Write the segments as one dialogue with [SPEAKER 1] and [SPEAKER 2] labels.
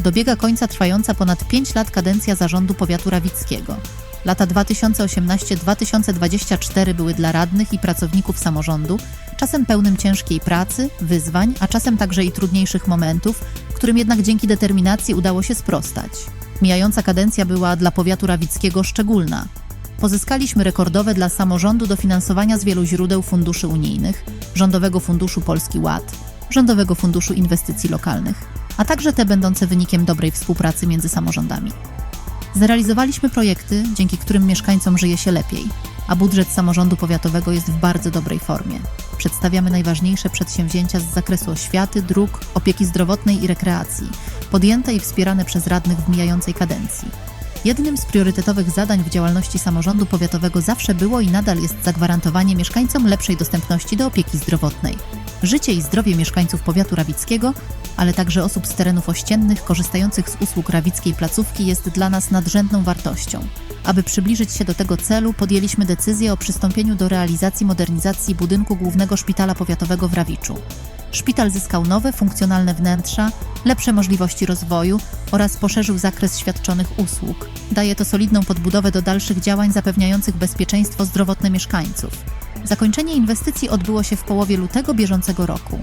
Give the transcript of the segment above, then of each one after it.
[SPEAKER 1] Dobiega końca trwająca ponad 5 lat kadencja zarządu powiatu rawickiego. Lata 2018-2024 były dla radnych i pracowników samorządu czasem pełnym ciężkiej pracy, wyzwań, a czasem także i trudniejszych momentów, którym jednak dzięki determinacji udało się sprostać. Mijająca kadencja była dla powiatu rawickiego szczególna. Pozyskaliśmy rekordowe dla samorządu dofinansowania z wielu źródeł funduszy unijnych, Rządowego Funduszu Polski Ład, Rządowego Funduszu Inwestycji Lokalnych, a także te będące wynikiem dobrej współpracy między samorządami. Zrealizowaliśmy projekty, dzięki którym mieszkańcom żyje się lepiej, a budżet samorządu powiatowego jest w bardzo dobrej formie. Przedstawiamy najważniejsze przedsięwzięcia z zakresu oświaty, dróg, opieki zdrowotnej i rekreacji, podjęte i wspierane przez radnych w mijającej kadencji. Jednym z priorytetowych zadań w działalności samorządu powiatowego zawsze było i nadal jest zagwarantowanie mieszkańcom lepszej dostępności do opieki zdrowotnej. Życie i zdrowie mieszkańców powiatu rawickiego, ale także osób z terenów ościennych korzystających z usług rawickiej placówki jest dla nas nadrzędną wartością. Aby przybliżyć się do tego celu, podjęliśmy decyzję o przystąpieniu do realizacji modernizacji budynku Głównego Szpitala Powiatowego w Rawiczu. Szpital zyskał nowe, funkcjonalne wnętrza, lepsze możliwości rozwoju oraz poszerzył zakres świadczonych usług. Daje to solidną podbudowę do dalszych działań zapewniających bezpieczeństwo zdrowotne mieszkańców. Zakończenie inwestycji odbyło się w połowie lutego bieżącego roku.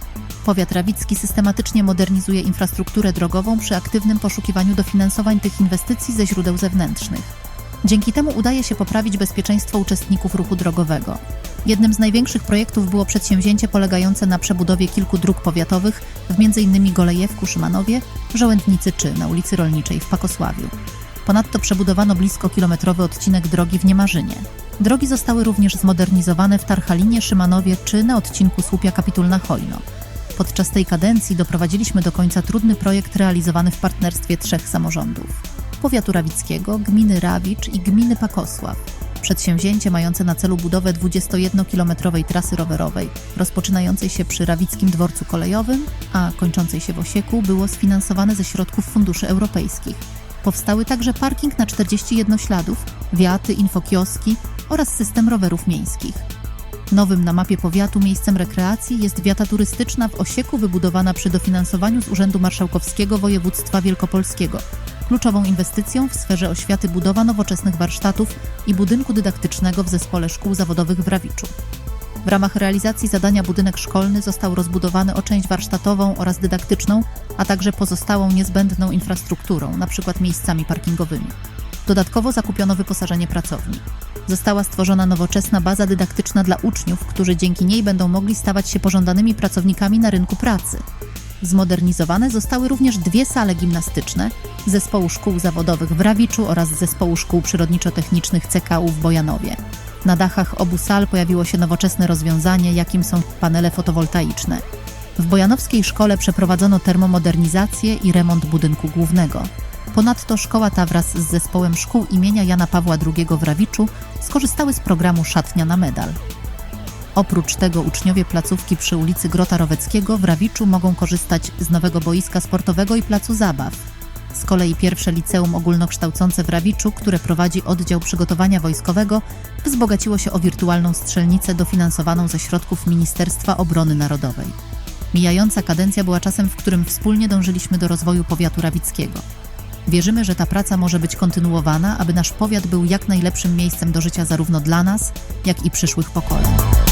[SPEAKER 1] Powiat rawicki systematycznie modernizuje infrastrukturę drogową przy aktywnym poszukiwaniu dofinansowań tych inwestycji ze źródeł zewnętrznych. Dzięki temu udaje się poprawić bezpieczeństwo uczestników ruchu drogowego. Jednym z największych projektów było przedsięwzięcie polegające na przebudowie kilku dróg powiatowych w m.in. Golejewku, Szymanowie, Żołędnicy czy na ulicy Rolniczej w Pakosławiu. Ponadto przebudowano blisko kilometrowy odcinek drogi w Niemarzynie. Drogi zostały również zmodernizowane w Tarchalinie, Szymanowie czy na odcinku Słupia Kapitulna-Hojno. Podczas tej kadencji doprowadziliśmy do końca trudny projekt realizowany w partnerstwie trzech samorządów. Powiatu Rawickiego, gminy Rawicz i gminy Pakosław. Przedsięwzięcie mające na celu budowę 21-kilometrowej trasy rowerowej, rozpoczynającej się przy Rawickim Dworcu Kolejowym, a kończącej się w Osieku, było sfinansowane ze środków funduszy europejskich. Powstały także parking na 41 śladów, wiaty, infokioski oraz system rowerów miejskich. Nowym na mapie powiatu miejscem rekreacji jest wiata turystyczna w Osieku wybudowana przy dofinansowaniu z Urzędu Marszałkowskiego Województwa Wielkopolskiego. Kluczową inwestycją w sferze oświaty budowa nowoczesnych warsztatów i budynku dydaktycznego w Zespole Szkół Zawodowych w Rawiczu. W ramach realizacji zadania budynek szkolny został rozbudowany o część warsztatową oraz dydaktyczną, a także pozostałą niezbędną infrastrukturą, np. miejscami parkingowymi. Dodatkowo zakupiono wyposażenie pracowni. Została stworzona nowoczesna baza dydaktyczna dla uczniów, którzy dzięki niej będą mogli stawać się pożądanymi pracownikami na rynku pracy. Zmodernizowane zostały również dwie sale gimnastyczne Zespołu Szkół Zawodowych w Rawiczu oraz Zespołu Szkół Przyrodniczo-Technicznych CKU w Bojanowie. Na dachach obu sal pojawiło się nowoczesne rozwiązanie, jakim są panele fotowoltaiczne. W Bojanowskiej Szkole przeprowadzono termomodernizację i remont budynku głównego. Ponadto szkoła ta wraz z zespołem szkół imienia Jana Pawła II w Rawiczu skorzystały z programu Szatnia na medal. Oprócz tego uczniowie placówki przy ulicy Grota Roweckiego w Rawiczu mogą korzystać z nowego boiska sportowego i placu zabaw. Z kolei pierwsze liceum ogólnokształcące w Rawiczu, które prowadzi oddział przygotowania wojskowego, wzbogaciło się o wirtualną strzelnicę dofinansowaną ze środków Ministerstwa Obrony Narodowej. Mijająca kadencja była czasem, w którym wspólnie dążyliśmy do rozwoju powiatu rawickiego. Wierzymy, że ta praca może być kontynuowana, aby nasz powiat był jak najlepszym miejscem do życia zarówno dla nas, jak i przyszłych pokoleń.